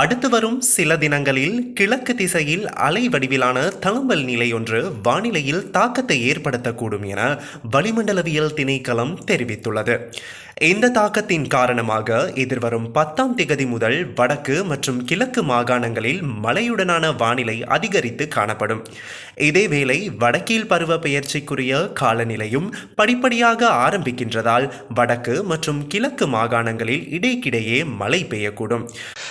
அடுத்து வரும் சில தினங்களில் கிழக்கு திசையில் அலை வடிவிலான தழும்பல் நிலை ஒன்று வானிலையில் தாக்கத்தை ஏற்படுத்தக்கூடும் என வளிமண்டலவியல் திணைக்களம் தெரிவித்துள்ளது. இந்த தாக்கத்தின் காரணமாக எதிர்வரும் பத்தாம் திகதி முதல் வடக்கு மற்றும் கிழக்கு மாகாணங்களில் மழையுடனான வானிலை அதிகரித்து காணப்படும். இதேவேளை வடக்கில் பருவ பெயர்ச்சிக்குரிய காலநிலையும் படிப்படியாக ஆரம்பிக்கின்றதால் வடக்கு மற்றும் கிழக்கு மாகாணங்களில் இடைக்கிடையே மழை பெய்யக்கூடும்.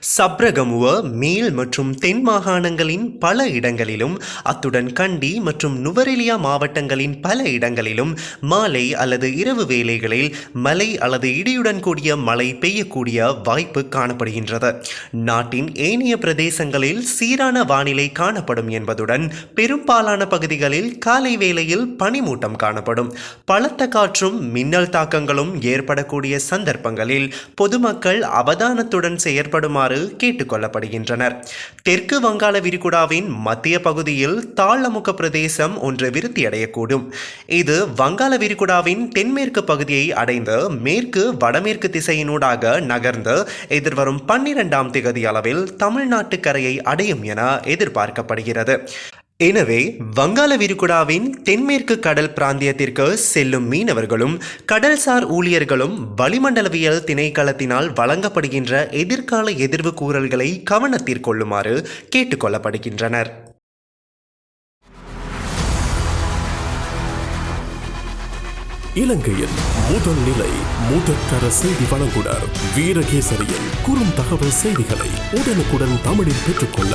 சப்ரகமுவ மேல் மற்றும் தென் மாகாணங்களின் பல இடங்களிலும் அத்துடன் கண்டி மற்றும் நுவரெலியா மாவட்டங்களின் பல இடங்களிலும் மாலை அல்லது இரவு வேளைகளில் மழை அல்லது இடியுடன் கூடிய மழை பெய்யக்கூடிய வாய்ப்பு காணப்படுகின்றது. நாட்டின் ஏனைய பிரதேசங்களில் சீரான வானிலை காணப்படும் என்பதுடன் பெரும்பாலான பகுதிகளில் காலை வேளையில் பனிமூட்டம் காணப்படும். பலத்த காற்றும் மின்னல் தாக்கங்களும் ஏற்படக்கூடிய சந்தர்ப்பங்களில் பொதுமக்கள் அவதானத்துடன் செயற்படுமாறு கேட்டுக்கொள்ளப்படுகின்றனர் தெற்கு வங்காள விரிகுடாவின் மத்திய பகுதியில் தாளமுக பிரதேசம் ஒன்று விருத்தியடையக்கூடும். இது வங்காள விரிகுடாவின் தென்மேற்கு பகுதியை அடைந்து மேற்கு வடமேற்கு திசையினூடாக நகர்ந்து எதிர்வரும் பன்னிரெண்டாம் திகதி அளவில் தமிழ்நாட்டு கரையை அடையும் என எதிர்பார்க்கப்படுகிறது. எனவே வங்காள விரிகுடாவின் தென்மேற்கு கடல் பிராந்தியத்திற்கு செல்லும் மீனவர்களும் கடல்சார் ஊழியர்களும் வளிமண்டலவியல் திணைக்களத்தினால் வழங்கப்படுகின்ற எதிர்கால எதிர்வு கூறல்களை கவனத்திற்கொள்ளுமாறு கேட்டுக்கொள்ளப்படுகின்றனர். இலங்கையில் முதல் நிலை முதற்கர செய்தி வழங்குனர் வீரகேசரியின் குறும் தகவல் செய்திகளை உடனுக்குடன் தமிழில் பெற்றுக்கொள்ள